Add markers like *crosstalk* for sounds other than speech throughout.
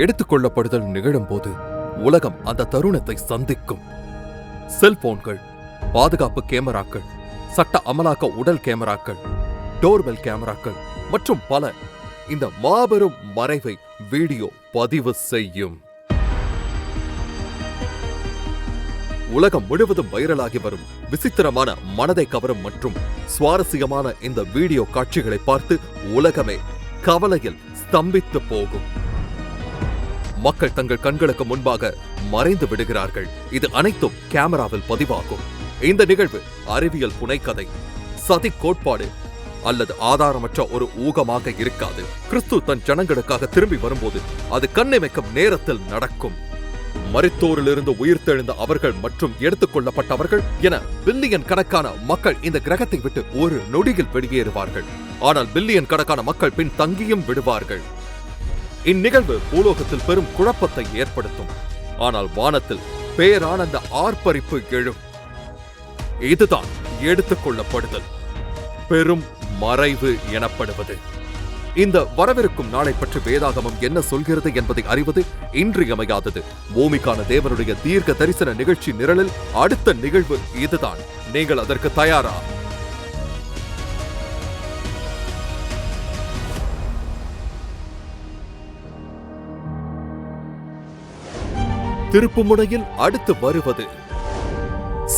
எடுத்துக்கொள்ளப்படுதல் நிகழும்போது உலகம் அந்த தருணத்தை சந்திக்கும். செல்போன்கள் பாதுகாப்பு கேமராக்கள் சட்ட அமலாக்க உடல் கேமராக்கள் டோர்பெல் கேமராக்கள் மற்றும் பல. இந்த மாபெரும் மறைவை வீடியோ பதிவு செய்யும். உலகம் முழுவதும் வைரலாகி வரும் விசித்திரமான மனதை கவரும் மற்றும் சுவாரஸ்யமான இந்த வீடியோ காட்சிகளை பார்த்து உலகமே கவலையில் ஸ்தம்பித்து போகும். மக்கள் தங்கள் கண்களுக்கு முன்பாக மறைந்து விடுகிறார்கள். இது அனைத்தும் கேமராவில் பதிவாகும். இந்த நிகழ்வு அறிவியல் புனைக்கதை சதி கோட்பாடு அல்லது ஆதாரமற்ற ஒரு ஊகமாக இருக்காது. கிறிஸ்து தன் ஜனங்களுக்காக திரும்பி வரும்போது அது கண்ணிமைக்கும் நேரத்தில் நடக்கும். மருத்தோரிலிருந்து உயிர்த்தெழுந்த அவர்கள் மற்றும் எடுத்துக்கொள்ளப்பட்டவர்கள் என பில்லியன் கணக்கான மக்கள் இந்த கிரகத்தை விட்டு ஒரு நொடியில் வெளியேறுவார்கள். ஆனால் பில்லியன் கணக்கான மக்கள் பின் தங்கியும் விடுவார்கள். இந்நிகழ்வு பூலோகத்தில் பெரும் குழப்பத்தை ஏற்படுத்தும். ஆனால் வானத்தில் பேரானந்த ஆர்ப்பரிப்பு எழும். இதுதான் எடுத்துக்கொள்ளப்படுதல். பெரும் மறைவு எனப்படுவது. இந்த வரவிருக்கும் நாளை பற்றி வேதாகமம் என்ன சொல்கிறது என்பதை அறிவது இன்றியமையாதது. பூமிக்கான தேவனுடைய தீர்க்க தரிசன நிகழ்ச்சி நிரலில் அடுத்த நிகழ்வு இதுதான். நீங்கள் அதற்கு தயாரா? திருப்புமுனையில் அடுத்து வருவது.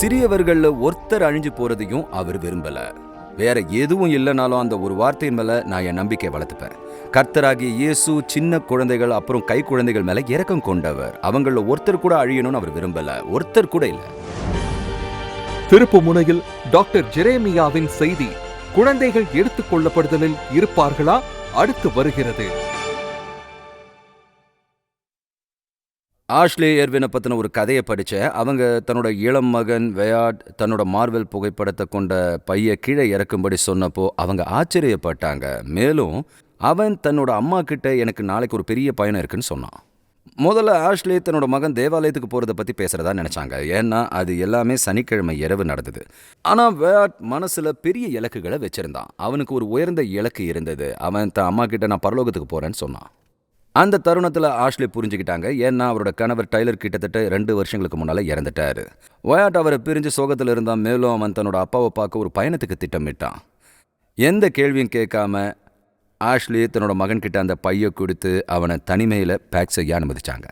சிறியவர்கள்ல ஒருத்தர் அழிஞ்சு போறதையும் அவர் விரும்பல. வேற எதுவும் இல்லைனாலும் அந்த ஒரு வார்த்தையின் மேல நான் என் நம்பிக்கை வளர்த்துப்பேன். கர்த்தராகிய இயேசு சின்ன குழந்தைகள் அப்புறம் கை குழந்தைகள் மேல இரக்கம் கொண்டவர். அவங்கள ஒருத்தர் கூட அழியணும்னு அவர் விரும்பல. ஒருத்தர் கூட இல்ல. திருப்புமுனையில் டாக்டர் ஜெரேமியாவின் செய்தி குழந்தைகள் எடுத்துக் கொள்ளப்படுதலில் இருப்பார்களா? அடுத்து வருகிறது. ஆஷ்லே எர்வினை பற்றின ஒரு கதையை படித்தேன் அவங்க தன்னோட இளம் மகன் வெயாட் தன்னோட மார்வெல் புகைப்படத்தை கொண்ட பைய கீழே இறக்கும்படி சொன்னப்போ அவங்க ஆச்சரியப்பட்டாங்க. மேலும் அவன் தன்னோட அம்மா கிட்ட எனக்கு நாளைக்கு ஒரு பெரிய பயணம் இருக்குன்னு சொன்னான். முதல்ல ஆஷ்லே தன்னோட மகன் தேவாலயத்துக்கு போகிறத பற்றி பேசுறதா நினச்சாங்க. ஏன்னா அது எல்லாமே சனிக்கிழமை இரவு நடந்தது. ஆனால் வேட் மனசில் பெரிய இலக்குகளை வச்சுருந்தான். அவனுக்கு ஒரு உயர்ந்த இலக்கு இருந்தது. அவன் தன் அம்மா கிட்ட நான் பரலோகத்துக்கு போகிறேன்னு சொன்னான். அந்த தருணத்தில் ஆஷ்லி புரிஞ்சுக்கிட்டாங்க. ஏன்னா அவரோட கணவர் டைலர் கிட்டத்தட்ட ரெண்டு வருஷங்களுக்கு முன்னால் இறந்துட்டாரு. ஒயாட் அவரை பிரிஞ்சு சோகத்தில் இருந்தால் மேலும் அவன் தன்னோட அப்பாவை பார்க்க ஒரு பயணத்துக்கு திட்டமிட்டான். எந்த கேள்வியும் கேட்காம ஆஷ்லி தன்னோட மகன்கிட்ட அந்த பையை கொடுத்து அவனை தனிமையில் பேக் செய்ய அனுமதிச்சாங்க.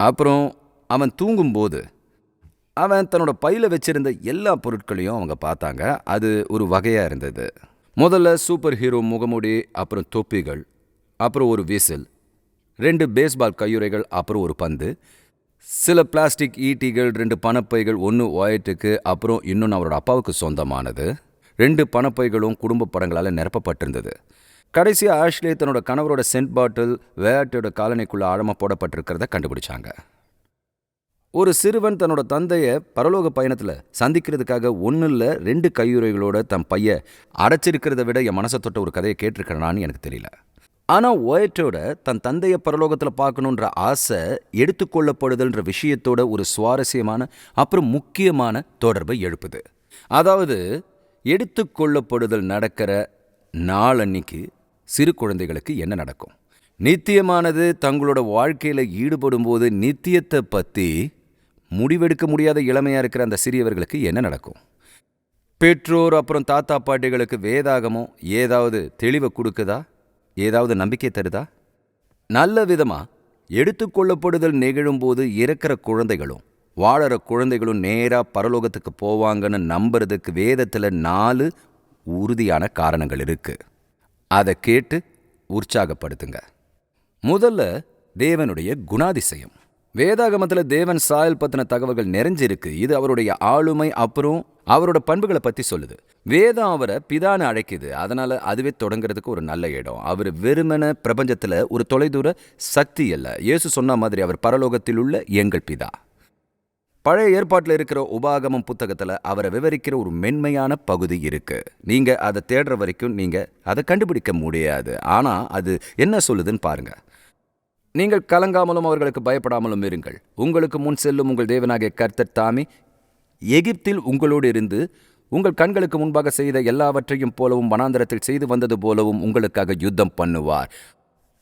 அப்புறம் அவன் தூங்கும்போது அவன் தன்னோட பையில் வச்சிருந்த எல்லா பொருட்களையும் அவங்க பார்த்தாங்க. அது ஒரு வகையாக இருந்தது. முதல்ல சூப்பர் ஹீரோ முகமூடி அப்புறம் தொப்பிகள் அப்புறம் ஒரு விசில் ரெண்டு பேஸ்பால் கையுறைகள் அப்புறம் ஒரு பந்து. சில பிளாஸ்டிக் ஈட்டிகள் ரெண்டு பணப்பைகள் ஒன்று ஒயட்டுக்கு அப்புறம் இன்னொன்று அவரோட அப்பாவுக்கு சொந்தமானது. ரெண்டு பணப்பைகளும் குடும்ப படங்களால் நிரப்பப்பட்டிருந்தது. கடைசியாக ஆஷ்லே தன்னோட கணவரோட சென்ட் பாட்டில் விளையாட்டோட காலனிக்குள்ளே ஆழமாக போடப்பட்டிருக்கிறத கண்டுபிடிச்சாங்க. ஒரு சிறுவன் தன்னோட தந்தையை பரலோக பயணத்தில் சந்திக்கிறதுக்காக ஒன்றும் இல்லை ரெண்டு கையுறைகளோட தன் பைய அடைச்சிருக்கிறத விட என் மனசை தொட்ட ஒரு கதையை கேட்டிருக்கிறனான்னு எனக்கு தெரியல. ஆனால் ஒயட்டோட தன் தந்தையை பரலோகத்தில் பார்க்கணுன்ற ஆசை எடுத்துக்கொள்ளப்படுதல்ன்ற விஷயத்தோட ஒரு சுவாரஸ்யமான அப்புறம் முக்கியமான தொடர்பை எழுப்புது. அதாவது எடுத்துக்கொள்ளப்படுதல் நடக்கிற நாளன்னைக்கு சிறு குழந்தைகளுக்கு என்ன நடக்கும்? நித்தியமானது தங்களோட வாழ்க்கையில் ஈடுபடும்போது நித்தியத்தை பற்றி முடிவெடுக்க முடியாத இளமையாக இருக்கிற அந்த சிறியவர்களுக்கு என்ன நடக்கும்? பெற்றோர் அப்புறம் தாத்தா பாட்டிகளுக்கு வேதாகமோ ஏதாவது தெளிவை கொடுக்குதா? ஏதாவது நம்பிக்கை தருதா? நல்ல விதமா. எடுத்துக்கொள்ளப்படுதல் நிகழும்போது இறக்கிற குழந்தைகளும் வாழற குழந்தைகளும் நேரா பரலோகத்துக்கு போவாங்கன்னு நம்புறதுக்கு வேதத்துல நாலு உறுதியான காரணங்கள் இருக்கு. அதை கேட்டு உற்சாகப்படுத்துங்க. முதல்ல தேவனுடைய குணாதிசயம். வேதாகமத்தில் தேவன் சாயல் பத்தின தகவல்கள் நிறைஞ்சிருக்கு. இது அவருடைய ஆளுமை அப்புறம் அவரோட பண்புகளை பத்தி சொல்லுது. வேதம் அவரை பிதான்னு அழைக்குது. அதனால அதுவே தொடங்குறதுக்கு ஒரு நல்ல இடம். அவர் வெறுமன பிரபஞ்சத்துல ஒரு தொலைதூர சக்தி அல்ல. இயேசு சொன்ன மாதிரி அவர் பரலோகத்தில் உள்ள எங்கள் பிதா. பழைய ஏற்பாட்டில் இருக்கிற உபாகமம் புத்தகத்தில் அவரை விவரிக்கிற ஒரு மென்மையான பகுதி இருக்கு. நீங்கள் அதை தேடுற வரைக்கும் நீங்கள் அதை கண்டுபிடிக்க முடியாது. ஆனால் அது என்ன சொல்லுதுன்னு பாருங்க. நீங்கள் கலங்காமலும் அவர்களுக்கு பயப்படாமலும் இருங்கள். உங்களுக்கு முன் செல்லும் உங்கள் தேவனாகிய கர்த்தர் தாமே. எகிப்தில் உங்களோடு இருந்து உங்கள் கண்களுக்கு முன்பாக செய்த எல்லாவற்றையும் போலவும் வனாந்தரத்தில் செய்து வந்தது போலவும் உங்களுக்காக யுத்தம் பண்ணுவார்.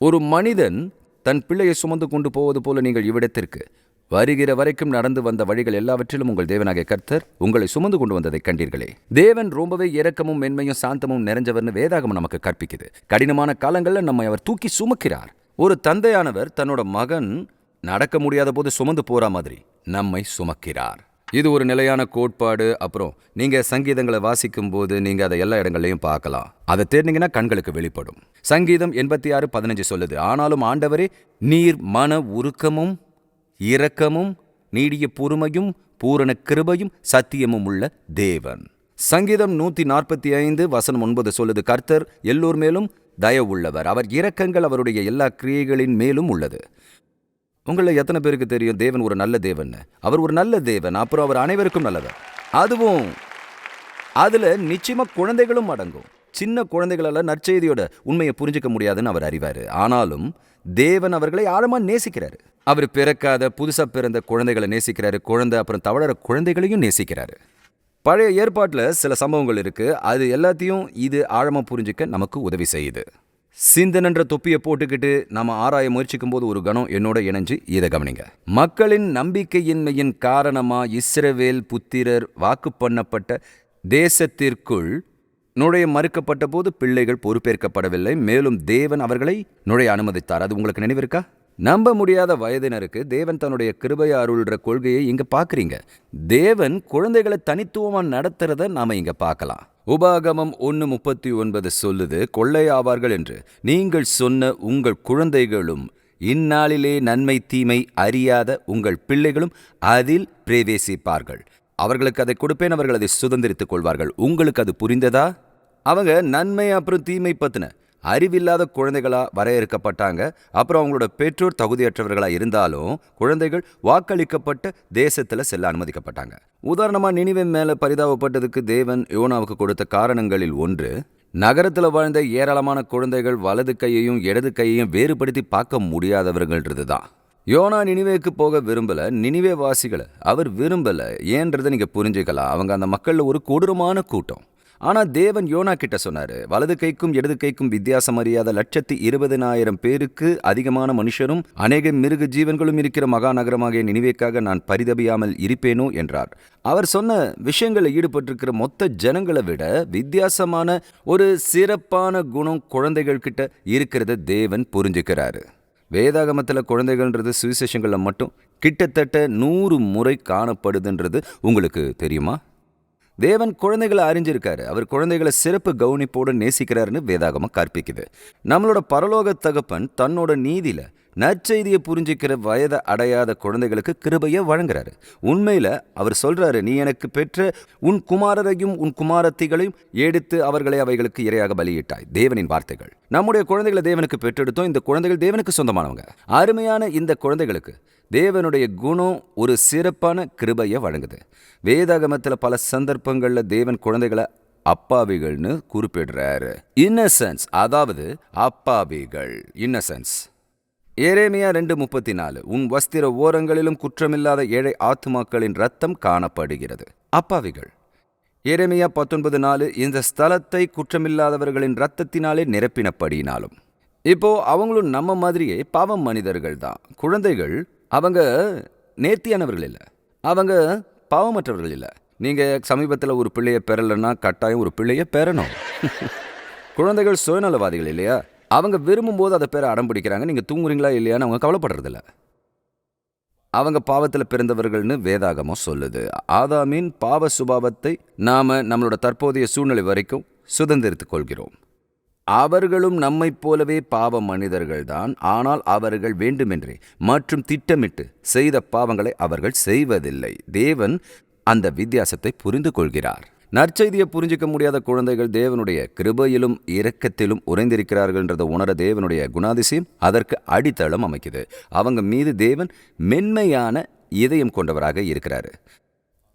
ஒரு மனிதன் தன் பிள்ளையை சுமந்து கொண்டு போவது போல நீங்கள் இவ்விடத்திற்கு வருகிற வரைக்கும் நடந்து வந்த வழிகள் எல்லாவற்றிலும் உங்கள் தேவனாகிய கர்த்தர் உங்களை சுமந்து கொண்டு வந்ததை கண்டீர்களே. தேவன் ரொம்பவே இரக்கமும் மென்மையும் சாந்தமும் நிறைஞ்சவர்னு வேதாகமும் நமக்கு கற்பிக்குது. கடினமான காலங்களில் நம்மை அவர் தூக்கி சுமக்கிறார். ஒரு தந்தையானவர் தன்னோட மகன் நடக்க முடியாத போது சுமந்து போற மாதிரி நம்மை சுமக்கிறார். இது ஒரு நிலையான கோட்பாடு. அப்புறம் நீங்க சங்கீதங்களை வாசிக்கும் போது நீங்க அதை எல்லா இடங்களையும் பார்க்கலாம். அதை தேடினீங்கன்னா கண்களுக்கு வெளிப்படும். சங்கீதம் எண்பத்தி ஆறு பதினஞ்சு சொல்லுது ஆனாலும் ஆண்டவரே நீர் மன உருக்கமும் இரக்கமும் நீடிய பொறுமையும் பூரண கிருபையும் சத்தியமும் உள்ள தேவன். சங்கீதம் நூத்தி நாற்பத்தி ஐந்து வசனம் ஒன்பது சொல்லுது கர்த்தர் எல்லோர் மேலும் தயவுள்ளவர். அவர் இரக்கங்கள் அவருடைய எல்லா கிரியைகளின் மேலும் உள்ளது. உங்களை எத்தனை பேருக்கு தெரியும்? தேவன் ஒரு நல்ல தேவன்னு அவர் ஒரு நல்ல தேவன். அப்புறம் அவர் அனைவருக்கும் நல்லவர். அதுவும் அதில் நிச்சயமாக குழந்தைகளும் அடங்கும். சின்ன குழந்தைகளால் நற்செய்தியோட உண்மையை புரிஞ்சுக்க முடியாதுன்னு அவர் அறிவார். ஆனாலும் தேவன் அவர்களை ஆழமாக நேசிக்கிறார். அவர் பிறக்காத புதுசாக பிறந்த குழந்தைகளை நேசிக்கிறாரு. குழந்தை அப்புறம் தவழற குழந்தைகளையும் நேசிக்கிறாரு. பழைய ஏற்பாட்டில் சில சம்பவங்கள் இருக்கு. அது எல்லாத்தையும் இது ஆழமாக புரிஞ்சுக்க நமக்கு உதவி செய்யுது. சிந்தனன்ற தொப்பியை போட்டுக்கிட்டு நம்ம ஆராய முயற்சிக்கும் போது ஒரு கணம் என்னோட இணைஞ்சு இதை கவனிங்க. மக்களின் நம்பிக்கையின்மையின் காரணமா இஸ்ரவேல் புத்திரர் வாக்கு பண்ணப்பட்ட தேசத்திற்குள் நுழைய மறுக்கப்பட்ட போது பிள்ளைகள் பொறுப்பேற்கப்படவில்லை. மேலும் தேவன் அவர்களை நுழைய அனுமதித்தார். அது உங்களுக்கு நினைவிருக்கா? நம்ப முடியாத வயதினருக்கு தேவன் தன்னுடைய கிருபையை அருள்ற கொள்கையை இங்க பாக்குறீங்க தேவன் குழந்தைகளை தனித்துவமா நடத்துறத நாம இங்க பார்க்கலாம். உபாகமம் ஒன்று முப்பத்தி ஒன்பது சொல்லுது கொள்ளையாவார்கள் என்று நீங்கள் சொன்ன உங்கள் குழந்தைகளும் இந்நாளிலே நன்மை தீமை அறியாத உங்கள் பிள்ளைகளும் அதில் பிரவேசிப்பார்கள். அவர்களுக்கு அதை கொடுப்பேன் அவர்கள் அதை சுதந்திரித்துக் கொள்வார்கள். உங்களுக்கு அது புரிந்ததா? அவங்க நன்மை அப்புறம் தீமை பத்தின அறிவில்லாத குழந்தைகளா வரையறுக்கப்பட்டாங்க. அப்புறம் அவங்களோட பெற்றோர் தகுதியற்றவர்களா இருந்தாலும் குழந்தைகள் வாக்களிக்கப்பட்ட தேசத்துல செல்ல அனுமதிக்கப்பட்டாங்க. உதாரணமா நினிவே மேல பரிதாபப்பட்டதுக்கு தேவன் யோனாவுக்கு கொடுத்த காரணங்களில் ஒன்று நகரத்துல வாழ்ந்த ஏராளமான குழந்தைகள் வலது கையையும் இடது கையையும் வேறுபடுத்தி பார்க்க முடியாதவர்கள்ன்றது தான். யோனா நினிவேக்கு போக விரும்பல நினிவே வாசிகளை அவர் விரும்பல ஏன்றதை நீங்க புரிஞ்சுக்கலாம். அவங்க அந்த மக்கள்ல ஒரு கொடூரமான கூட்டம். ஆனா தேவன் யோனா கிட்ட சொன்னாரு வலது கைக்கும் இடது கைக்கும் வித்தியாசம் அறியாத லட்சத்தி இருபதினாயிரம் பேருக்கு அதிகமான மனுஷரும் அநேக மிருக ஜீவன்களும் இருக்கிற மகா நகரமாகிய நினைவேக்காக நான் பரிதபியாமல் இருப்பேனோ? என்றார். அவர் சொன்ன விஷயங்களில் ஈடுபட்டிருக்கிற மொத்த ஜனங்களை விட வித்தியாசமான ஒரு சிறப்பான குணம் குழந்தைகள் கிட்ட இருக்கிறத தேவன் புரிஞ்சுக்கிறாரு. வேதாகமத்தில் குழந்தைகள்ன்றது சுவிசேஷங்களில் மட்டும் கிட்டத்தட்ட நூறு முறை காணப்படுதுன்றது உங்களுக்கு தெரியுமா? தேவன் குழந்தைகளை அறிஞ்சிருக்காரு. அவர் குழந்தைகளை சிறப்பு கவனிப்போடு நேசிக்கிறாருன்னு வேதாகமாக கற்பிக்குது. நம்மளோட பரலோக தகப்பன் தன்னோட நீதியில நற்செய்தியை புரிஞ்சிக்கிற வயதை அடையாத குழந்தைகளுக்கு கிருபையை வழங்குறாரு. உண்மையில அவர் சொல்றாரு நீ எனக்கு பெற்ற உன் குமாரரையும் உன் குமாரத்திகளையும் எடுத்து அவர்களை அவைகளுக்கு இரையாக பலியிட்டாய். தேவனின் வார்த்தைகள். நம்முடைய குழந்தைகளை தேவனுக்கு பெற்றெடுத்தோம். இந்த குழந்தைகள் தேவனுக்கு சொந்தமானவங்க. அருமையான இந்த குழந்தைகளுக்கு தேவனுடைய குணம் ஒரு சிறப்பான கிருபையை வழங்குது. வேதாகமத்தில் பல சந்தர்ப்பங்களில் தேவன் குழந்தைகளை அப்பாவிகள்னு குறிப்பிடுறாரு. இன்னசென்ஸ் அதாவது அப்பாவிகள். இன்னசென்ஸ் ஏரேமியா ரெண்டு முப்பத்தி நாலு உன் வஸ்திர ஓரங்களிலும் குற்றமில்லாத ஏழை ஆத்துமாக்களின் ரத்தம் காணப்படுகிறது. அப்பாவிகள். ஏரேமியா பத்தொன்பது நாலு இந்த ஸ்தலத்தை குற்றமில்லாதவர்களின் ரத்தத்தினாலே நிரப்பினப்படினாலும் இப்போ அவங்களும் நம்ம மாதிரியே பாவம் மனிதர்கள் தான். குழந்தைகள் அவங்க நேர்த்தியானவர்கள் இல்லை. அவங்க பாவமற்றவர்கள் இல்லை. நீங்கள் சமீபத்தில் ஒரு பிள்ளையை பெறலைன்னா கட்டாயம் ஒரு பிள்ளையை பெறணும். *laughs* குழந்தைகள் சுயநலவாதிகள் இல்லையா? அவங்க விரும்பும்போது அதை பேரை அடம் பிடிக்கிறாங்க. நீங்கள் தூங்குறீங்களா இல்லையான்னு அவங்க கவலைப்படுறதில்ல. அவங்க பாவத்தில் பிறந்தவர்கள்னு வேதாகமம் சொல்லுது. ஆதாமின் பாவ சுபாவத்தை நாம் நம்மளோட தற்போதைய சூழ்நிலை வரைக்கும் சுதந்திரித்துக் கொள்கிறோம். அவர்களும் நம்மைப் போலவே பாவ மனிதர்கள்தான். ஆனால் அவர்கள் வேண்டுமென்றே மற்றும் திட்டமிட்டு செய்த பாவங்களை அவர்கள் செய்வதில்லை. தேவன் அந்த வித்தியாசத்தை புரிந்து கொள்கிறார் நற்செய்தியை புரிஞ்சிக்க முடியாத குழந்தைகள் தேவனுடைய கிருபையிலும் இரக்கத்திலும் உறைந்திருக்கிறார்கள்ன்றதை உணர தேவனுடைய குணாதிசயம் அதற்கு அடித்தளம் அமைக்குது. அவங்க மீது தேவன் மென்மையான இதயம் கொண்டவராக இருக்கிறாரு.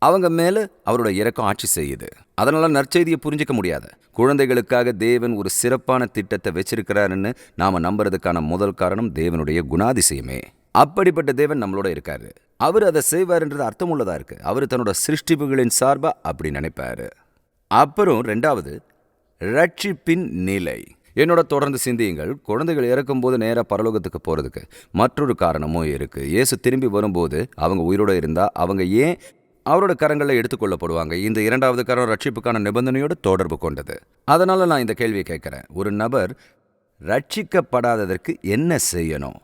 அவங்க மேல அவரோட இறக்கம் ஆட்சி செய்யுது. அதனால நற்செய்தியை புரிஞ்சிக்க முடியாத. குழந்தைகளுக்காக தேவன் ஒரு சிறப்பான திட்டத்தை வச்சிருக்கிறாருன்னு நாம நம்புறதுக்கான முதல் காரணம் தேவனுடைய குணாதிசயமே. அப்படிப்பட்ட தேவன் நம்மளோட இருக்காரு. அவர் அதை செய்வார்ன்றது அர்த்தமுள்ளதா இருக்கு. அவர் தன்னோட சிருஷ்டிப்புகளின் சார்பா அப்படி நினைப்பாரு. அப்புறம் ரெண்டாவது ரட்சிப்பின் நிலை. என்னோட தொடர்ந்து சிந்தியுங்கள். குழந்தைகள் இறக்கும்போது நேராக பரலோகத்துக்கு போகிறதுக்கு மற்றொரு காரணமும் இருக்குது இயேசு திரும்பி வரும்போது அவங்க உயிரோடு இருந்தால் அவங்க ஏன் அவரோட கரங்களில் எடுத்துக்கொள்ளப்படுவாங்க இந்த இரண்டாவது கரம் ரட்சிப்புக்கான நிபந்தனையோடு தொடர்பு கொண்டது. அதனால் நான் இந்த கேள்வியை கேட்குறேன். ஒரு நபர் ரட்சிக்கப்படாததற்கு என்ன செய்யணும்?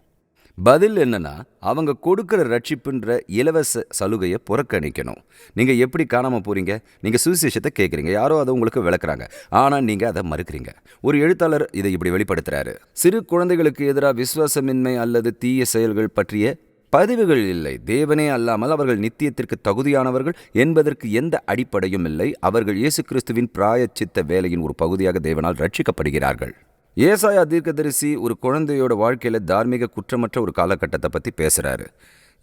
பதில் என்னன்னா அவங்க கொடுக்குற ரட்சிப்புன்ற இலவச சலுகையை புறக்கணிக்கணும். நீங்கள் எப்படி காணாமல் போகிறீங்க நீங்கள் சுவிசேஷத்தை கேட்குறீங்க யாரோ அதை உங்களுக்கு விளக்குறாங்க. ஆனால் நீங்கள் அதை மறுக்கிறீங்க. ஒரு எழுத்தாளர் இதை இப்படி வெளிப்படுத்துகிறாரு சிறு குழந்தைகளுக்கு எதிராக விசுவாசமின்மை அல்லது தீய செயல்கள் பற்றிய பதிவுகள் இல்லை. தேவனே அல்லாமல் அவர்கள் நித்தியத்திற்கு தகுதியானவர்கள் என்பதற்கு எந்த அடிப்படையும் இல்லை. அவர்கள் இயேசு கிறிஸ்துவின் பிராயச்சித்த வேலையின் ஒரு பகுதியாக தேவனால் ரட்சிக்கப்படுகிறார்கள். ஏசாயா தீர்க்கதரிசி ஒரு குழந்தையோட வாழ்க்கையில தார்மீக குற்றமற்ற ஒரு காலகட்டத்தை பற்றி பேசுறாரு.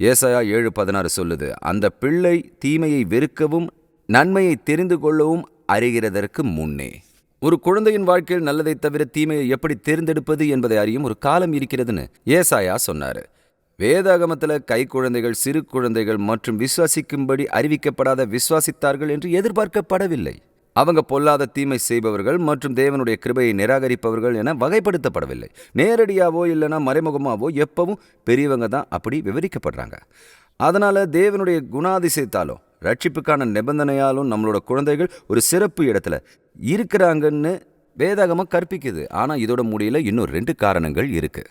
ஏசாயா ஏழு பதினாறு சொல்லுது அந்த பிள்ளை தீமையை வெறுக்கவும் நன்மையை தெரிந்து கொள்ளவும் அறிகிறதற்கு முன்னே. ஒரு குழந்தையின் வாழ்க்கையில் நல்லதை தவிர தீமையை எப்படி தேர்ந்தெடுப்பது என்பதை அறியும் ஒரு காலம் இருக்கிறதுன்னு ஏசாயா சொன்னார். வேதாகமத்தில் கை குழந்தைகள் சிறு குழந்தைகள் மற்றும் விசுவாசிக்கும்படி அறிவிக்கப்படாத விசுவாசித்தார்கள் என்று எதிர்பார்க்கப்படவில்லை. அவங்க பொல்லாத தீமை செய்பவர்கள் மற்றும் தேவனுடைய கிருபையை நிராகரிப்பவர்கள் என வகைப்படுத்தப்படவில்லை. நேரடியாவோ இல்லைனா மறைமுகமாவோ எப்பவும் பெரியவங்க தான் அப்படி விவரிக்கப்படுறாங்க. அதனால் தேவனுடைய குணாதிசயத்தாலும் ரட்சிப்புக்கான நிபந்தனையாலும் நம்மளோட குழந்தைகள் ஒரு சிறப்பு இடத்துல இருக்கிறாங்கன்னு வேதாகமாக கற்பிக்குது. ஆனால் இதோட முடியல இன்னும் ரெண்டு காரணங்கள் இருக்குது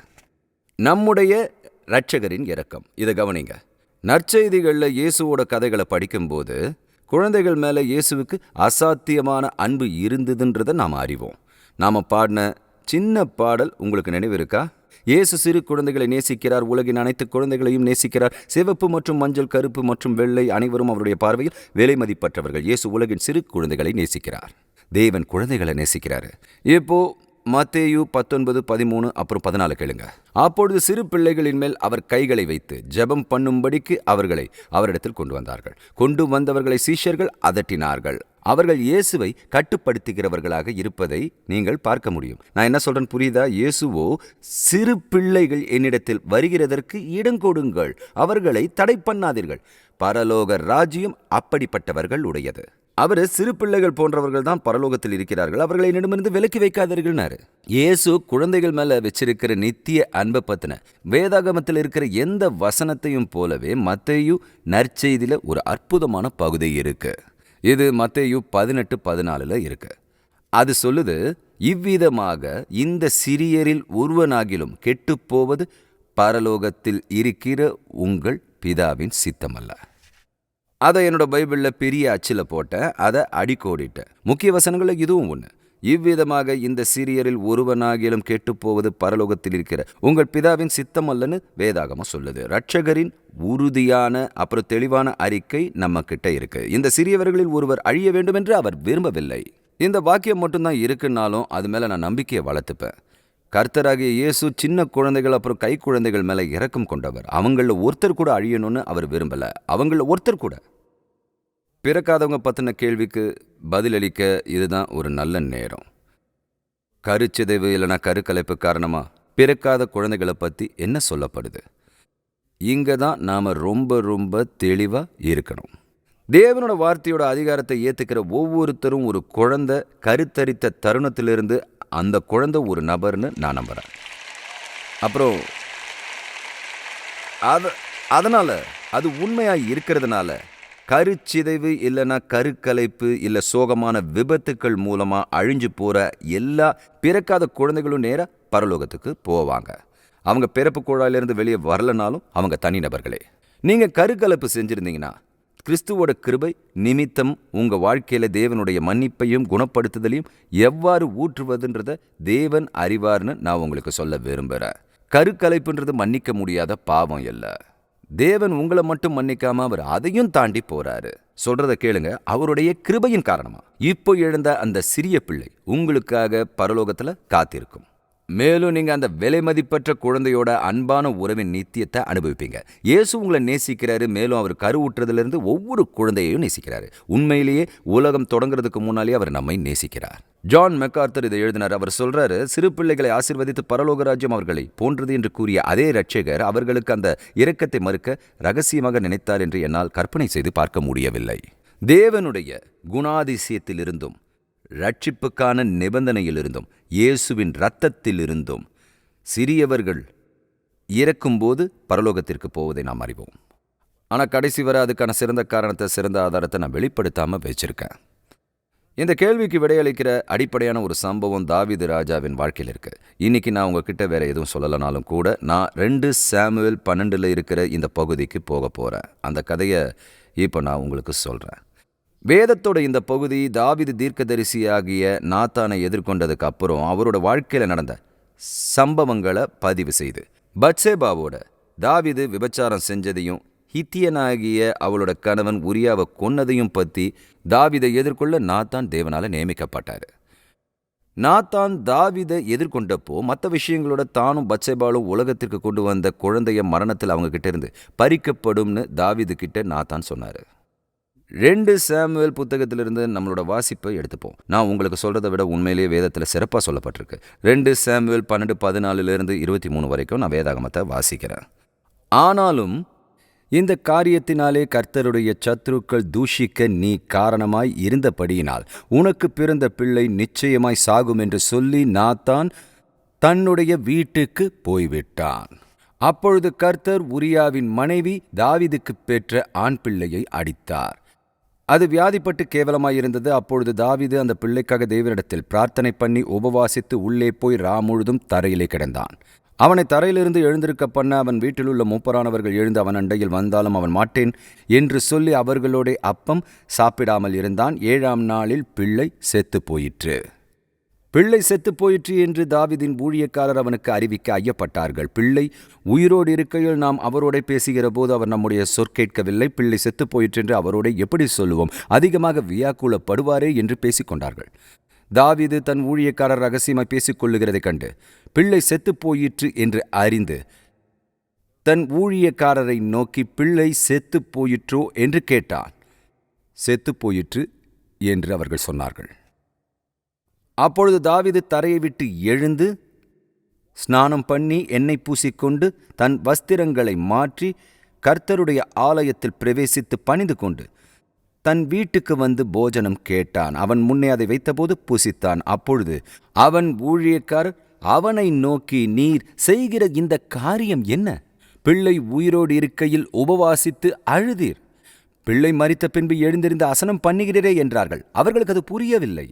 நம்முடைய ரட்சகரின் இறக்கம் இதை கவனிங்க. நற்செய்திகளில் இயேசுவோட கதைகளை படிக்கும்போது குழந்தைகள் மேலே இயேசுவுக்கு அசாத்தியமான அன்பு இருந்ததுன்றதை நாம் அறிவோம். நாம் பாடின சின்ன பாடல் உங்களுக்கு நினைவு இருக்கா? இயேசு சிறு குழந்தைகளை நேசிக்கிறார் உலகின் அனைத்து குழந்தைகளையும் நேசிக்கிறார். சிவப்பு மற்றும் மஞ்சள் கருப்பு மற்றும் வெள்ளை அனைவரும் அவருடைய பார்வையில் விலை மதிப்பற்றவர்கள். இயேசு உலகின் சிறு குழந்தைகளை நேசிக்கிறார். தேவன் குழந்தைகளை நேசிக்கிறாரு. இப்போ மத்தேயு பத்தொன்பது பதிமூணு அப்புறம் பதினாலு கேளுங்க. அப்பொழுது சிறு பிள்ளைகளின் மேல் அவர் கைகளை வைத்து ஜெபம் பண்ணும்படிக்கு அவர்களை அவரிடத்தில் கொண்டு வந்தார்கள். கொண்டு வந்தவர்களை சீஷர்கள் அதட்டினார்கள். அவர்கள் இயேசுவை கட்டுப்படுத்துகிறவர்களாக இருப்பதை நீங்கள் பார்க்க முடியும். நான் என்ன சொல்றேன் புரியுதா? இயேசுவோ சிறு பிள்ளைகள் என்னிடத்தில் வருகிறதற்கு இடம் கொடுங்கள். அவர்களை தடை பண்ணாதீர்கள். பரலோக ராஜ்யம் அப்படிப்பட்டவர்கள் உடையது அவர் சிறு பிள்ளைகள் போன்றவர்கள் தான் பரலோகத்தில் இருக்கிறார்கள். அவர்களை என்னிடமிருந்து விலக்கி வைக்காதீர்கள்னாரு. இயேசு குழந்தைகள் மேல வச்சிருக்கிற நித்திய அன்பை பத்தின வேதாகமத்தில் இருக்கிற எந்த வசனத்தையும் போலவே மத்தையும் நற்செய்தியில ஒரு அற்புதமான பகுதி இருக்கு. இது மத்தையு பதினெட்டு பதினாலுல இருக்கு. அது சொல்லுது இவ்விதமாக இந்த சிறியரில் ஒருவனாகிலும் கெட்டுப்போவது பரலோகத்தில் இருக்கிற உங்கள் பிதாவின் சித்தமல்ல. அதை என்னோட பைபிளில் பெரிய அச்சில் போட்டேன் அதை அடிக்கோடிட்டேன். முக்கிய வசனங்களில் இதுவும் ஒன்று இவ்விதமாக இந்த சிறியரில் ஒருவனாகிலும் கெட்டுப்போவது பரலோகத்தில் இருக்கிற உங்கள் பிதாவின் சித்தம் அல்லன்னு வேதாகமாக சொல்லுது. ரட்சகரின் உறுதியான அப்புறம் தெளிவான அறிக்கை நம்ம கிட்ட இருக்கு. இந்த சிறியவர்களில் ஒருவர் அழிய வேண்டும் என்று அவர் விரும்பவில்லை. இந்த வாக்கியம் மட்டும்தான் இருக்குன்னாலும் அது மேல நான் நம்பிக்கையை வளர்த்துப்பேன். கர்த்தராகிய இயேசு சின்ன குழந்தைகள் அப்புறம் கை குழந்தைகள் மேல இறக்கம் கொண்டவர். அவங்கள ஒருத்தர் கூட அழியணும்னு அவர் விரும்பல. அவங்கள ஒருத்தர் கூட. பிறக்காதவங்க பத்தின கேள்விக்கு பதிலளிக்க இதுதான் ஒரு நல்ல நேரம். கருச்சிதைவு இல்லைனா கருக்கலைப்பு காரணமா பிறக்காத குழந்தைகளை பத்தி என்ன சொல்லப்படுது? இங்கே தான் நாம ரொம்ப ரொம்ப தெளிவா இருக்கணும். தேவனோட வார்த்தையோட அதிகாரத்தை ஏற்றுக்கிற ஒவ்வொருத்தரும் ஒரு குழந்தை கருத்தரித்த தருணத்திலிருந்து அந்த குழந்தை ஒரு நபர்னு நான் நம்புகிறேன் அப்புறம் அத அதனால் அது உண்மையாக இருக்கிறதுனால கருச்சிதைவு இல்லைன்னா கருக்கலைப்பு இல்லை சோகமான விபத்துக்கள் மூலமாக அழிஞ்சு போகிற எல்லா பிறக்காத குழந்தைகளும் நேராக பரலோகத்துக்கு போவாங்க. அவங்க பிறப்பு குழாயிலிருந்து வெளியே வரலனாலும் அவங்க தனிநபர்களே நீங்கள் கருக்கலைப்பு செஞ்சுருந்தீங்கன்னா கிறிஸ்துவோட கிருபை நிமித்தம் உங்க வாழ்க்கையில தேவனுடைய மன்னிப்பையும் குணப்படுத்துதலையும் எவ்வாறு ஊற்றுவதுன்றத தேவன் அறிவார்னு நான் உங்களுக்கு சொல்ல விரும்புகிறேன் கருக்கலைப்புன்றது மன்னிக்க முடியாத பாவம் இல்லை. தேவன் உங்களை மட்டும் மன்னிக்காம அவர் அதையும் தாண்டி போறாரு. சொல்றத கேளுங்க அவருடைய கிருபையின் காரணமா. இப்போ எழுந்த அந்த சிறிய பிள்ளை உங்களுக்காக பரலோகத்துல காத்திருக்கும். மேலும் நீங்க அந்த விலை மதிப்பற்ற குழந்தையோட அன்பான உறவின் நித்தியத்தை அனுபவிப்பீங்க. இயேசு உங்களை நேசிக்கிறாரு மேலும் அவர் கருவுற்றதுலேருந்து ஒவ்வொரு குழந்தையையும் நேசிக்கிறாரு. உண்மையிலேயே உலகம் தொடங்குறதுக்கு முன்னாலே அவர் நம்மை நேசிக்கிறார். ஜான் மெக்கார்த்தர் இதை எழுதினார். அவர் சொல்றாரு சிறு பிள்ளைகளை ஆசீர்வதித்து பரலோக ராஜ்யம் அவர்களை போன்றது என்று கூறிய அதே ரட்சகர் அவர்களுக்கு அந்த இரக்கத்தை மறுக்க ரகசியமாக நினைத்தார் என்று என்னால் கற்பனை செய்து பார்க்க முடியவில்லை. தேவனுடைய குணாதிசயத்திலிருந்தும் ரட்சிப்புக்கான நிபந்தனையிலிருந்தும் இயேசுவின் இரத்தத்திலிருந்தும் சிறியவர்கள் இறக்கும்போது பரலோகத்திற்கு போவதை நாம் அறிவோம். ஆனால் கடைசி வரை அதுக்கான சிறந்த காரணத்தை சிறந்த ஆதாரத்தை நான் வெளிப்படுத்தாமல் வச்சுருக்கேன். இந்த கேள்விக்கு விடையளிக்கிற அடிப்படையான ஒரு சம்பவம் தாவிது ராஜாவின் வாழ்க்கையில் இருக்குது இன்னைக்கு நான் உங்ககிட்ட வேறு எதுவும் சொல்லலைனாலும் கூட நான் ரெண்டு சாமுவேல் பன்னெண்டில் இருக்கிற இந்த பகுதிக்கு போக போகிறேன் அந்த கதையை இப்போ நான் உங்களுக்கு சொல்கிறேன் வேதத்தோட இந்த பகுதி தாவீது தீர்க்கதரிசியாகிய நாத்தானை எதிர்கொண்டதுக்கு அப்புறம் அவரோட வாழ்க்கையில் நடந்த சம்பவங்களை பதிவு செய்து. பட்சேபாவோட தாவிது விபச்சாரம் செஞ்சதையும் ஹித்தியனாகிய அவளோட கணவன் உரியாவை கொன்னதையும் பற்றி தாவிதை எதிர்கொள்ள நாத்தான் தேவனால நியமிக்கப்பட்டார். நாத்தான் தாவிதை எதிர்கொண்டப்போ மற்ற விஷயங்களோட தானும் பச்சைபாலும் உலகத்திற்கு கொண்டு வந்த குழந்தைய மரணத்தில் அவங்க கிட்ட இருந்து பறிக்கப்படும்னு தாவிது கிட்ட நாத்தான் சொன்னார். ரெண்டு சாமுவேல் புத்தகத்திலிருந்து நம்மளோட வாசிப்பை எடுத்துப்போம். நான் உங்களுக்கு சொல்றதை விட உண்மையிலேயே வேதத்தில் சிறப்பாக சொல்லப்பட்டிருக்கு. ரெண்டு சாமுவேல் பன்னெண்டு பதினாலுலேருந்து இருபத்தி மூணு வரைக்கும் நான் வேதாகமத்தை வாசிக்கிறேன். ஆனாலும் இந்த காரியத்தினாலே கர்த்தருடைய சத்ருக்கள் தூஷிக்க நீ காரணமாய் இருந்தபடியினால் உனக்கு பிறந்த பிள்ளை நிச்சயமாய் சாகும் என்று சொல்லி நாத்தான் தன்னுடைய வீட்டுக்கு போய்விட்டான். அப்பொழுது கர்த்தர் உரியாவின் மனைவி தாவிதுக்கு பெற்ற ஆண் பிள்ளையை அடித்தார். அது வியாதிப்பட்டு கேவலமாயிருந்தது. அப்பொழுது தாவிது அந்த பிள்ளைக்காக தேவனிடத்தில் பிரார்த்தனை பண்ணி உபவாசித்து உள்ளே போய் ரா முழுதும் தரையிலே கிடந்தான். அவனை தரையிலிருந்து எழுந்திருக்க பண்ண அவன் வீட்டிலுள்ள மூப்பரானவர்கள் எழுந்து அவன் அண்டையில் வந்தாலும் அவன் மாட்டேன் என்று சொல்லி அவர்களோட அப்பம் சாப்பிடாமல் இருந்தான். ஏழாம் நாளில் பிள்ளை செத்து போயிற்று. பிள்ளை செத்துப் போயிற்று என்று தாவிதின் ஊழியக்காரர் அவனுக்கு அறிவிக்க ஐயப்பட்டார்கள். பிள்ளை உயிரோடு இருக்கையில் நாம் அவரோட பேசுகிற போது அவர் நம்முடைய சொற்கேட்கவில்லை பிள்ளை செத்துப் போயிற்று என்று அவரோட எப்படி சொல்லுவோம்? அதிகமாக வியாக்குலப்படுவாரே என்று பேசிக்கொண்டார்கள் தாவிது தன் ஊழியக்காரர் ரகசியமாய் பேசிக்கொள்ளுகிறதை கண்டு பிள்ளை செத்துப் போயிற்று என்று அறிந்து தன் ஊழியக்காரரை நோக்கி பிள்ளை செத்துப் போயிற்றோ? என்று கேட்டான். செத்துப் போயிற்று என்று அவர்கள் சொன்னார்கள். அப்பொழுது தாவிது தரையை விட்டு எழுந்து ஸ்நானம் பண்ணி எண்ணெய் பூசிக்கொண்டு தன் வஸ்திரங்களை மாற்றி கர்த்தருடைய ஆலயத்தில் பிரவேசித்து பணிந்து கொண்டு தன் வீட்டுக்கு வந்து போஜனம் கேட்டான். அவன் முன்னே அதை வைத்தபோது பூசித்தான். அப்பொழுது அவன் ஊழியக்காரர் அவனை நோக்கி நீர் செய்கிற இந்த காரியம் என்ன? பிள்ளை உயிரோடு இருக்கையில் உபவாசித்து அழுதீர். பிள்ளை மறித்த பின்பு எழுந்திருந்து அசனம் பண்ணுகிறீரே என்றார்கள். அவர்களுக்கு அது புரியவில்லை.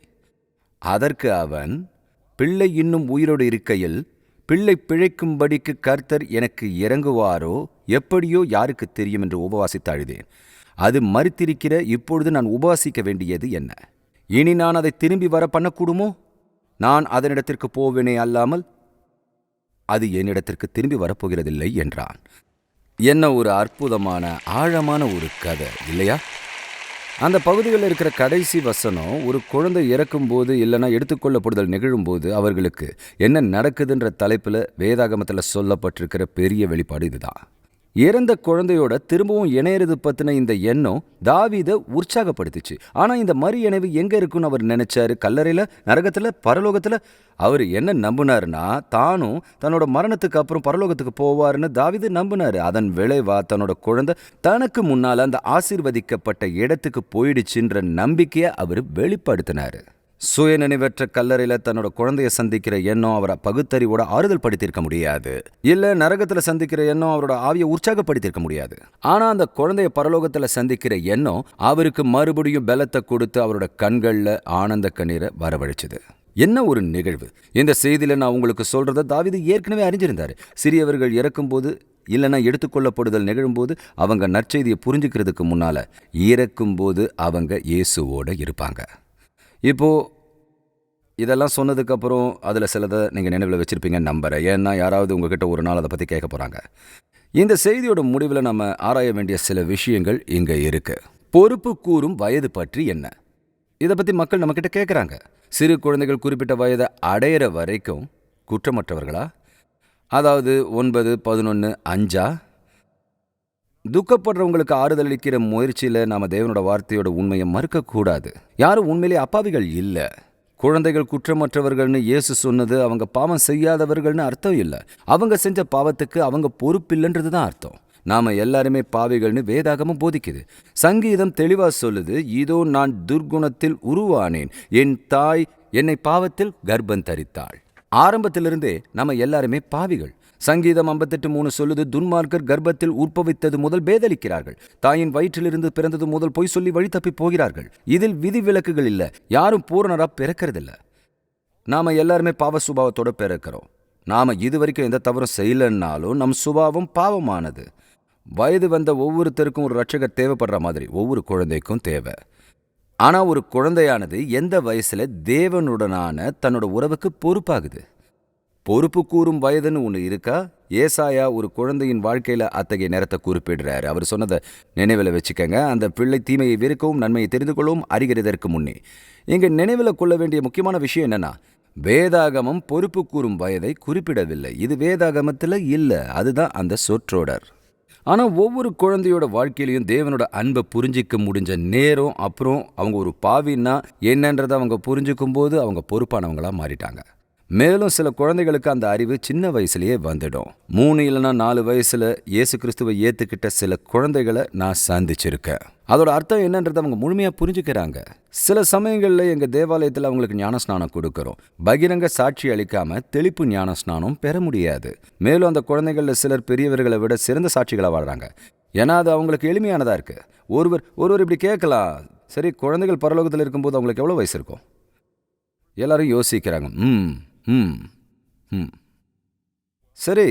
அதற்கு அவன் பிள்ளை இன்னும் உயிரோடு இருக்கையில் பிள்ளை பிழைக்கும்படிக்கு கர்த்தர் எனக்கு இறங்குவாரோ எப்படியோ யாருக்கு தெரியும் என்று உபவாசித்து அழுதேன் அது மறுத்திருக்கிற இப்பொழுது நான் உபவாசிக்க வேண்டியது என்ன? இனி நான் அதை திரும்பி வர பண்ணக்கூடுமோ? நான் அதனிடத்திற்கு போவேனே அல்லாமல்? அது என்னிடத்திற்கு திரும்பி வரப்போகிறதில்லை என்றான். என்ன ஒரு அற்புதமான ஆழமான ஒரு கதை இல்லையா? அந்த பகுதிகளில் இருக்கிற கடைசி வசனம் ஒரு குழந்தை இறக்கும்போது இல்லைன்னா எடுத்துக்கொள்ளப்படுதல் நிகழும்போது அவர்களுக்கு என்ன நடக்குதுன்ற தலைப்பில் வேதாகமத்தில் சொல்லப்பட்டிருக்கிற பெரிய வெளிப்பாடு இதுதான். இறந்த குழந்தையோட திரும்பவும் இணையறது பத்தின இந்த எண்ணம் தாவீதை உற்சாகப்படுத்துச்சு. ஆனா இந்த மறு இணைவு எங்க இருக்குன்னு அவர் நினைச்சாரு? கல்லறையில்? நரகத்துல? பரலோகத்துல? அவர் என்ன நம்பினாருன்னா தானும் தன்னோட மரணத்துக்கு அப்புறம் பரலோகத்துக்கு போவாருன்னு தாவீது நம்பினாரு. அதன் விளைவா தன்னோட குழந்தை தனக்கு முன்னால அந்த ஆசீர்வதிக்கப்பட்ட இடத்துக்கு போயிடுச்சுன்ற நம்பிக்கையை அவர் வெளிப்படுத்தினாரு. சுயநினைவற்ற கல்லறையில் தன்னோட குழந்தைய சந்திக்கிற எண்ணம் அவரை பகுத்தறிவோட ஆறுதல் படுத்தியிருக்க முடியாது. இல்ல நரகத்துல சந்திக்கிற எண்ணம் அவரோட ஆவியை உற்சாகப்படுத்தியிருக்க முடியாது. ஆனா அந்த குழந்தைய பரலோகத்துல சந்திக்கிற எண்ணம் அவருக்கு மறுபடியும் பலத்தை கொடுத்து அவரோட கண்கள்ல ஆனந்த கண்ணீரை வரவழைச்சது. என்ன ஒரு நிகழ்வு? இந்த செய்தியில நான் உங்களுக்கு சொல்கிறத தாவிது ஏற்கனவே அறிஞ்சிருந்தாரு. சிறியவர்கள் இறக்கும்போது இல்லைன்னா எடுத்துக்கொள்ளப்படுதல் நிகழும்போது அவங்க நற்செய்தியை புரிஞ்சுக்கிறதுக்கு முன்னால இறக்கும்போது அவங்க இயேசுவோட இருப்பாங்க. இப்போ இதெல்லாம் சொன்னதுக்கப்புறம் அதில் சிலதை நீங்கள் நினைவில் வச்சுருப்பீங்கன்னு நம்புறேன். ஏன்னா யாராவது உங்ககிட்ட ஒரு நாள் அதை பற்றி கேட்க போகிறாங்க இந்த செய்தியோட முடிவில் நம்ம ஆராய வேண்டிய சில விஷயங்கள் இங்கே இருக்குது பொறுப்பு கூறும் வயது பற்றி என்ன? இதை பற்றி மக்கள் நம்மக்கிட்ட கேட்குறாங்க சிறு குழந்தைகள் குறிப்பிட்ட வயதை அடையிற வரைக்கும் குற்றமற்றவர்களா? அதாவது ஒன்பது பதினொன்று அஞ்சா? துக்கப்படுறவங்களுக்கு ஆறுதல் அளிக்கிற முயற்சியில் நாம தேவனோட வார்த்தையோட உண்மையை மறுக்கக்கூடாது. யாரும் உண்மையிலே அப்பாவிகள் இல்லை. குழந்தைகள் குற்றமற்றவர்கள்னு இயேசு சொன்னது அவங்க பாவம் செய்யாதவர்கள்னு அர்த்தம் இல்லை. அவங்க செஞ்ச பாவத்துக்கு அவங்க பொறுப்பில்லைன்றது தான் அர்த்தம். நாம எல்லாருமே பாவிகள்னு வேதாகமும் போதிக்குது. சங்கீதம் தெளிவா சொல்லுது இதோ நான் துர்குணத்தில் உருவானேன். என் தாய் என்னை பாவத்தில் கர்ப்பம் தரித்தாள். ஆரம்பத்திலிருந்தே நம்ம எல்லாருமே பாவிகள். சங்கீதம் ஐம்பத்தெட்டு மூணு சொல்லுது துன்மார்க்கர் கர்ப்பத்தில் உற்பவித்தது முதல் பேதலிக்கிறார்கள் தாயின் வயிற்றிலிருந்து பிறந்தது முதல் பொய் சொல்லி வழி தப்பி போகிறார்கள். இதில் விதிவிலக்குகள் இல்ல. யாரும் பூரணராக பிறக்கறதில்ல. நாம எல்லாருமே பாவ சுபாவத்தோட பிறக்கிறோம். நாம இது வரைக்கும் எந்த தவறும் செய்யலைன்னாலும் நம் சுபாவம் பாவமானது. வயது வந்த ஒவ்வொருத்தருக்கும் ஒரு ரட்சகர் தேவைப்படுற மாதிரி ஒவ்வொரு குழந்தைக்கும் தேவை. ஆனா ஒரு குழந்தையானது எந்த வயசுல தேவனுடனான தன்னோட உறவுக்கு பொறுப்பாகுது? பொறுப்பு கூறும் வயதுன்னு ஒன்று இருக்கா? ஏசாயா ஒரு குழந்தையின் வாழ்க்கையில் அத்தகைய நேரத்தை குறிப்பிடுறாரு. அவர் சொன்னதை நினைவில் வச்சுக்கோங்க. அந்த பிள்ளை தீமையை வெறுக்கவும் நன்மையை தெரிந்து கொள்ளவும் அறிகிறதற்கு முன்னே. எங்கள் நினைவில் கொள்ள வேண்டிய முக்கியமான விஷயம் என்னென்னா வேதாகமம் பொறுப்பு கூறும் வயதை குறிப்பிடவில்லை. இது வேதாகமத்தில் இல்லை. அதுதான் அந்த சொற்றொடர். ஆனால் ஒவ்வொரு குழந்தையோட வாழ்க்கையிலையும் தேவனோட அன்பை புரிஞ்சிக்க முடிஞ்ச நேரம் அப்புறம் அவங்க ஒரு பாவின்னா என்னன்றதை அவங்க புரிஞ்சுக்கும் போது அவங்க பொறுப்பானவங்களாக மாறிட்டாங்க. மேலும் சில குழந்தைகளுக்கு அந்த அறிவு சின்ன வயசுலயே வந்துடும். மூணு இல்லைன்னா நாலு வயசுல இயேசு கிறிஸ்துவை ஏத்துக்கிட்ட சில குழந்தைகளை நான் சந்திச்சிருக்கேன். அதோட அர்த்தம் என்னன்றதை அவங்க முழுமையாக புரிஞ்சுக்கிறாங்க. சில சமயங்களில் எங்கள் தேவாலயத்தில் அவங்களுக்கு ஞானஸ்நானம் கொடுக்குறோம். பகிரங்க சாட்சி அளிக்காம தெளிப்பு ஞானஸ்நானம் பெற முடியாது. மேலும் அந்த குழந்தைகளில் சிலர் பெரியவர்களை விட சிறந்த சாட்சிகளாக வாழ்றாங்க. ஏன்னா அது அவங்களுக்கு எளிமையானதாக இருக்குது ஒருவர் ஒருவர் இப்படி கேட்கலாம். சரி குழந்தைகள் பரலோகத்தில் இருக்கும்போது அவங்களுக்கு எவ்வளோ வயசு இருக்கும்? எல்லாரும் யோசிக்கிறாங்க. ம். ம் ம் சரி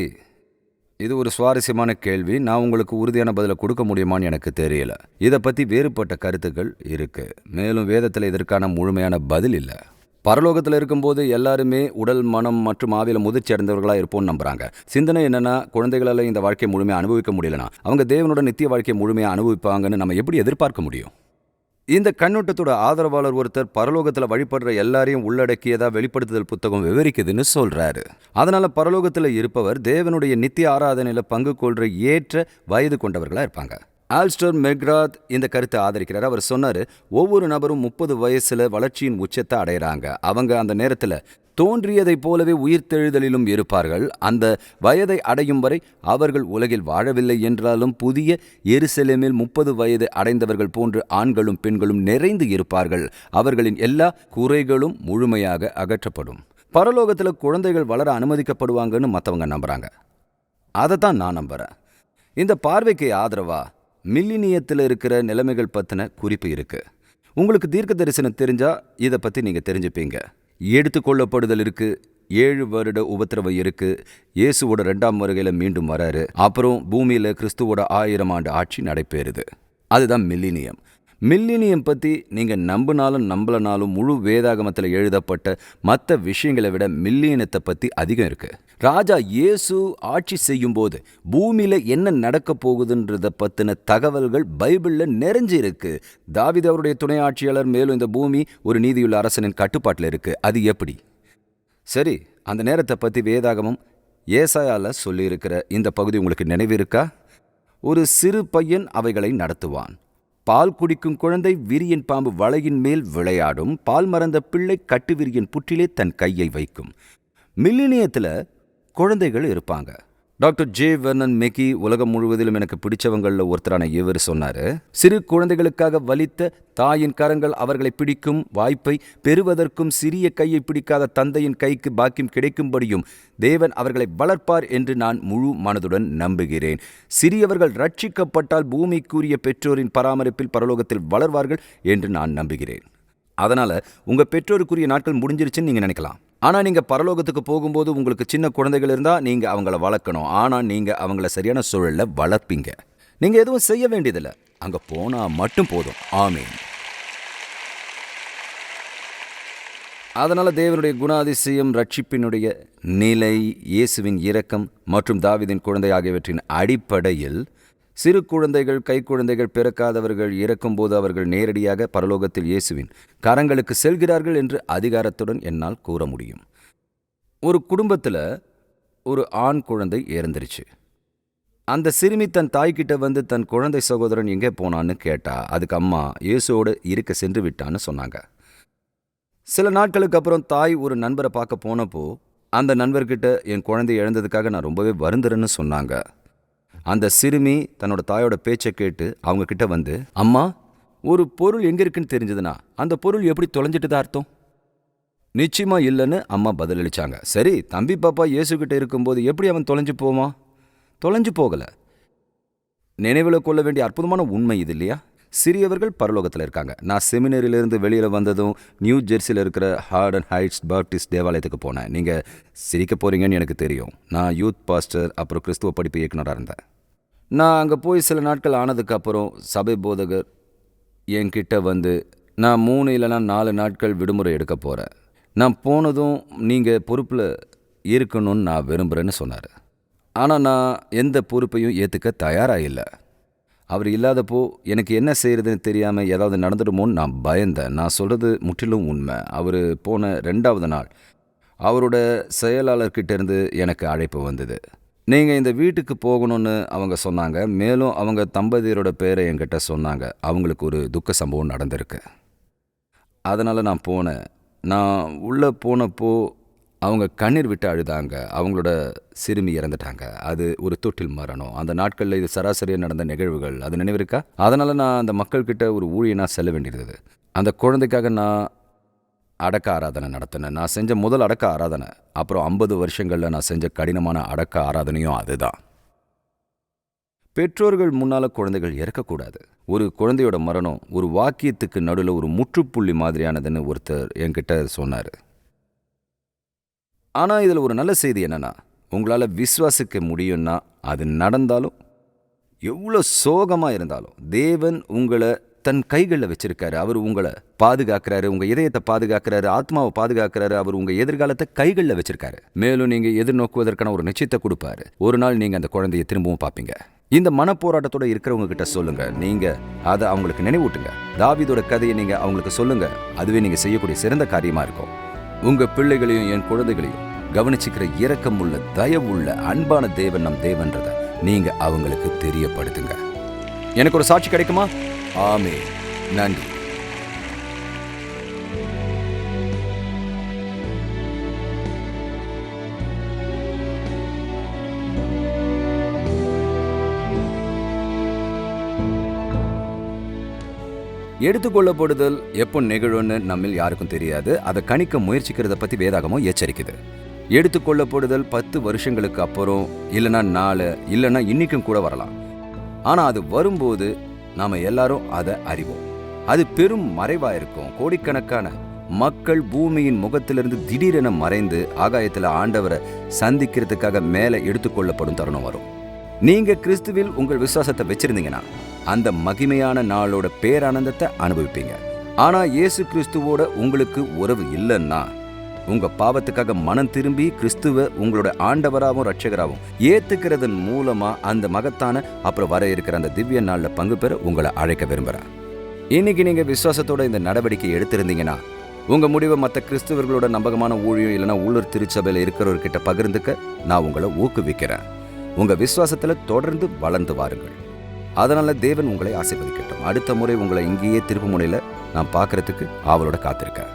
இது ஒரு சுவாரஸ்யமான கேள்வி. நான் உங்களுக்கு உறுதியான பதிலை கொடுக்க முடியுமான்னு எனக்கு தெரியல. இதை பற்றி வேறுபட்ட கருத்துக்கள் இருக்குது மேலும் வேதத்தில் இதற்கான முழுமையான பதில் இல்லை. பரலோகத்தில் இருக்கும்போது எல்லாருமே உடல் மனம் மற்றும் ஆவியில் முதிர்ச்சி அடைந்தவர்களாக இருப்போம்னு நம்புறாங்க. சிந்தனை என்னன்னா குழந்தைகளால் இந்த வாழ்க்கையை முழுமையாக அனுபவிக்க முடியலனா அவங்க தேவனோட நித்திய வாழ்க்கையை முழுமையாக அனுபவிப்பாங்கன்னு நம்ம எப்படி எதிர்பார்க்க முடியும்? இந்த கண்ணோட்டத்தோட ஆதரவாளர் ஒருத்தர் பரலோகத்துல வழிபடுற எல்லாரையும் உள்ளடக்கியதா வெளிப்படுத்துதல் புத்தகம் விவரிக்குதுன்னு சொல்றாரு. அதனால பரலோகத்துல இருப்பவர் தேவனுடைய நித்திய ஆராதனையில பங்கு கொள்ற ஏற்ற வயது கொண்டவர்களா இருப்பாங்க. ஆல்ஸ்டர் மெக்ராத் இந்த கருத்தை ஆதரிக்கிறார். அவர் சொன்னாரு ஒவ்வொரு நபரும் முப்பது வயசுல வளர்ச்சியின் உச்சத்தை அடையிறாங்க. அவங்க அந்த நேரத்துல தோன்றியதைப் போலவே உயிர்த்தெழுதலிலும் இருப்பார்கள். அந்த வயதை அடையும் வரை அவர்கள் உலகில் வாழவில்லை என்றாலும் புதிய எருசலேமில் முப்பது வயது அடைந்தவர்கள் போன்று ஆண்களும் பெண்களும் நிறைந்து இருப்பார்கள். அவர்களின் எல்லா குறைகளும் முழுமையாக அகற்றப்படும். பரலோகத்தில் குழந்தைகள் வளர அனுமதிக்கப்படுவாங்கன்னு மற்றவங்க நம்புகிறாங்க அதை தான் நான் நம்புறேன். இந்த பார்வைக்கு ஆதரவா? மில்லினியத்தில் இருக்கிற நிலைமைகள் பற்றின குறிப்பு இருக்கு. உங்களுக்கு தீர்க்க தரிசனம் தெரிஞ்சா இதை பற்றி நீங்கள் தெரிஞ்சுப்பீங்க. எடுத்துக்கொள்ளப்படுதல் இருக்கு ஏழு வருட உபத்திரவம் இருக்கு. இயேசுவோட ரெண்டாம் வருகையில் மீண்டும் வராரு. அப்புறம் பூமியில கிறிஸ்துவோட ஆயிரம் ஆண்டு ஆட்சி நடைபெறுது. அதுதான் மில்லினியம். மில்லினியம் பத்தி நீங்க நம்பினாலும் நம்பலனாலும் முழு வேதாகமத்தில் எழுதப்பட்ட மற்ற விஷயங்களை விட மில்லியனத்தை பத்தி அதிகம் இருக்கு. ராஜா இயேசு ஆட்சி செய்யும் போது பூமியில என்ன நடக்க போகுதுன்றத பத்தின தகவல்கள் பைபிள்ல நிறைஞ்சு இருக்கு. தாவித அவருடைய துணை ஆட்சியாளர் மேலும் இந்த பூமி ஒரு நீதியுள்ள அரசனின் கட்டுப்பாட்டில் இருக்கு. அது எப்படி? சரி அந்த நேரத்தை பற்றி வேதாகமம் ஏசாயால் சொல்லியிருக்கிற இந்த பகுதி உங்களுக்கு நினைவு இருக்கா? ஒரு சிறு பையன் அவைகளை நடத்துவான். பால் குடிக்கும் குழந்தை விரியன் பாம்பு வலையின் மேல் விளையாடும் பால் மறந்த பிள்ளை கட்டுவிரியன் புற்றிலே தன் கையை வைக்கும். மில்லினியத்தில் குழந்தைகள் இருப்பாங்க. டாக்டர் ஜே வெர்னன் மெக்கி உலகம் முழுவதிலும் எனக்கு பிடிச்சவங்களில் ஒருத்தரான இவர் சொன்னாரு. சிறு குழந்தைகளுக்காக வலித்த தாயின் கரங்கள் அவர்களை பிடிக்கும் வாய்ப்பை பெறுவதற்கும் சிறிய கையை பிடிக்காத தந்தையின் கைக்கு பாக்கியம் கிடைக்கும்படியும் தேவன் அவர்களை வளர்ப்பார் என்று நான் முழு மனதுடன் நம்புகிறேன். சிறியவர்கள் ரட்சிக்கப்பட்டால் பூமிக்குரிய பெற்றோரின் பராமரிப்பில் பரலோகத்தில் வளர்வார்கள் என்று நான் நம்புகிறேன். அதனால உங்க பெற்றோருக்குரிய நாட்கள் முடிஞ்சிருச்சுன்னு நீங்க நினைக்கலாம். ஆனா நீங்க பரலோகத்துக்கு போகும்போது உங்களுக்கு சின்ன குழந்தைகள் இருந்தால் நீங்க அவங்கள வளர்க்கணும். ஆனால் நீங்க அவங்கள சரியான சூழல்ல வளர்ப்பீங்க. நீங்க எதுவும் செய்ய வேண்டியதில்லை. அங்க போனா மட்டும் போதும். ஆமீன். அதனால் தேவனுடைய குணாதிசயம் ரட்சிப்பினுடைய நிலை இயேசுவின் இரக்கம் மற்றும் தாவிதின் குழந்தை ஆகியவற்றின் அடிப்படையில் சிறு குழந்தைகள் கைக்குழந்தைகள் பிறக்காதவர்கள் இறக்கும்போது அவர்கள் நேரடியாக பரலோகத்தில் இயேசுவின் கரங்களுக்கு செல்கிறார்கள் என்று அதிகாரத்துடன் என்னால் கூற முடியும். ஒரு குடும்பத்தில் ஒரு ஆண் குழந்தை இறந்துருச்சு. அந்த சிறுமி தன் தாய்கிட்ட வந்து தன் குழந்தை சகோதரன் எங்கே போனான்னு கேட்டா அதுக்கு அம்மா இயேசுவோடு இருக்க சென்று விட்டான்னு சொன்னாங்க. சில நாட்களுக்கு அப்புறம் தாய் ஒரு நண்பரை பார்க்க போனப்போ அந்த நண்பர்கிட்ட என் குழந்தை இழந்ததுக்காக நான் ரொம்பவே வருந்துறேன்னு சொன்னாங்க. அந்த சிறுமி தன்னோட தாயோட பேச்சை கேட்டு அவங்க கிட்ட வந்து அம்மா ஒரு பொருள் எங்க இருக்குன்னு தெரிஞ்சதுன்னா அந்த பொருள் எப்படி தொலைஞ்சிட்டு தான் அர்த்தம்? நிச்சயமா இல்லைன்னு அம்மா பதிலளிச்சாங்க. சரி தம்பி பாப்பா இயேசுகிட்ட இருக்கும்போது எப்படி அவன் தொலைஞ்சு போவான்? தொலைஞ்சு போகல. நினைவில் கொள்ள வேண்டிய அற்புதமான உண்மை இது இல்லையா? சிறியவர்கள் பரலோகத்தில் இருக்காங்க. நான் செமினரியிலிருந்து வெளியில் வந்ததும் நியூ ஜெர்சியில் இருக்கிற ஹார்ட் அண்ட் ஹைட்ஸ் பேப்டிஸ்ட் தேவாலயத்துக்கு போனேன். நீங்கள் சிரிக்க போகிறீங்கன்னு எனக்கு தெரியும். நான் யூத் பாஸ்டர் அப்புறம் கிறிஸ்துவ படிப்பு இயக்குனராக இருந்தேன். நான் அங்கே போய் சில நாட்கள் ஆனதுக்கப்புறம் சபை போதகர் என்கிட்ட வந்து நான் மூணு இல்லைனா நாலு நாட்கள் விடுமுறை எடுக்க போகிறேன் நான் போனதும் நீங்கள் பொறுப்பில் இருக்கணும்னு நான் விரும்புகிறேன்னு சொன்னார். ஆனால் நான் எந்த பொறுப்பையும் ஏற்றுக்க தயாராக இல்லை. அவர் இல்லாதப்போ எனக்கு என்ன செய்கிறதுன்னு தெரியாமல் ஏதாவது நடந்துடுமோன்னு நான் பயந்தேன். நான் சொல்கிறது முற்றிலும் உண்மை. அவர் போன ரெண்டாவது நாள் அவரோட செயலாளர்கிட்டேருந்து எனக்கு அழைப்பு வந்தது. நீங்கள் இந்த வீட்டுக்கு போகணும்னு அவங்க சொன்னாங்க. மேலும் அவங்க தம்பதியரோட பேரை என்கிட்ட சொன்னாங்க. அவங்களுக்கு ஒரு துக்க சம்பவம் நடந்திருக்கு. அதனால் நான் போனேன். நான் உள்ளே போனப்போ அவங்க கண்ணீர் விட்டு அழுதாங்க. அவங்களோட சிறுமி இறந்துட்டாங்க. அது ஒரு தொட்டில் மரணம். அந்த நாட்களில் இது சராசரியாக நடந்த நிகழ்வுகள். அது நினைவிருக்கா? அதனால் நான் அந்த மக்கள்கிட்ட ஒரு ஊழியனாக செல்ல வேண்டியிருந்தது. அந்த குழந்தைக்காக நான் அடக்க ஆராதனை நடத்தினேன். நான் செஞ்ச முதல் அடக்க ஆராதனை அப்புறம் ஐம்பது வருஷங்களில் நான் செஞ்ச கடினமான அடக்க ஆராதனையும் அதுதான். பெற்றோர்கள் முன்னால் குழந்தைகள் இறக்கக்கூடாது. ஒரு குழந்தையோட மரணம் ஒரு வாக்கியத்துக்கு நடுவில் ஒரு முற்றுப்புள்ளி மாதிரியானதுன்னு ஒருத்தர் என்கிட்ட சொன்னார். ஆனால் இதில் ஒரு நல்ல செய்தி என்னன்னா உங்களால் விசுவாசிக்க முடியும்னா அது நடந்தாலும் எவ்வளோ சோகமாக இருந்தாலும் தேவன் உங்களை தன் கைகளில் வச்சிருக்காரு. அவர் உங்களை பாதுகாக்கிறாரு உங்கள் இதயத்தை பாதுகாக்கிறாரு ஆத்மாவை பாதுகாக்கிறாரு அவர் உங்கள் எதிர்காலத்தை கைகளில் வச்சிருக்காரு. மேலும் நீங்கள் எதிர்நோக்குவதற்கான ஒரு நிச்சயத்தை கொடுப்பாரு. ஒரு நாள் நீங்கள் அந்த குழந்தையை திரும்பவும் பார்ப்பீங்க. இந்த மனப்போராட்டத்தோட இருக்கிறவங்க கிட்ட சொல்லுங்க. நீங்க அதை அவங்களுக்கு நினைவூட்டுங்க. தாவிதோட கதையை நீங்க அவங்களுக்கு சொல்லுங்க. அதுவே நீங்க செய்யக்கூடிய சிறந்த காரியமா இருக்கும். உங்க பிள்ளைகளையும் என் குழந்தைகளையும் கவனிச்சுக்கிற இரக்கமுள்ள தயவுள்ள அன்பான தேவன் நம் தேவன்றத நீங்க அவங்களுக்கு தெரியப்படுத்துங்க. எனக்கு ஒரு சாட்சி கிடைக்குமா? ஆமே நன்றி. எடுத்துக்கொள்ளப்படுதல் எப்போ நிகழும்னு நம்மில் யாருக்கும் தெரியாது. அதை கணிக்க முயற்சிக்கிறத பற்றி வேதாகமும் எச்சரிக்குது. எடுத்துக்கொள்ளப்படுதல் பத்து வருஷங்களுக்கு அப்புறம் இல்லைன்னா நாலு இல்லைன்னா இன்னைக்கும் கூட வரலாம். ஆனால் அது வரும்போது நாம் எல்லாரும் அதை அறிவோம். அது பெரும் மறைவாக இருக்கும். கோடிக்கணக்கான மக்கள் பூமியின் முகத்திலிருந்து திடீரென மறைந்து ஆகாயத்தில் ஆண்டவரை சந்திக்கிறதுக்காக மேலே எடுத்துக்கொள்ளப்படும் தருணம் வரும். நீங்கள் கிறிஸ்துவில் உங்கள் விசுவாசத்தை வச்சிருந்தீங்கன்னா அந்த மகிமையான நாளோட பேரானந்தத்தை அனுபவிப்பீங்க. ஆனால் இயேசு கிறிஸ்துவோட உங்களுக்கு உறவு இல்லைன்னா உங்க பாவத்துக்காக மனம் திரும்பி கிறிஸ்துவ உங்களோட ஆண்டவராகவும் ரட்சகராகவும் ஏத்துக்கிறதன் மூலமா அந்த மகத்தான அப்புறம் வர இருக்கிற அந்த திவ்ய நாளில் பங்கு பெற உங்களை அழைக்க விரும்புகிறேன் இன்னைக்கு நீங்க விசுவாசத்தோட இந்த நடவடிக்கை எடுத்திருந்தீங்கன்னா உங்க முடிவை மற்ற கிறிஸ்துவர்களோட நம்பகமான ஊழியம் இல்லைன்னா உள்ளூர் திருச்சபையில் இருக்கிறவர்கிட்ட பகிர்ந்துக்க நான் உங்களை ஊக்குவிக்கிறேன். உங்க விசுவாசத்தில் தொடர்ந்து வளர்ந்து வாருங்கள். அதனால தேவன் உங்களை ஆசீர்வதிக்கட்டும். அடுத்த முறை உங்களை இங்கேயே திருப்பு முனையில் நான் பார்க்கறதுக்கு ஆவலோட காத்திருக்கேன்.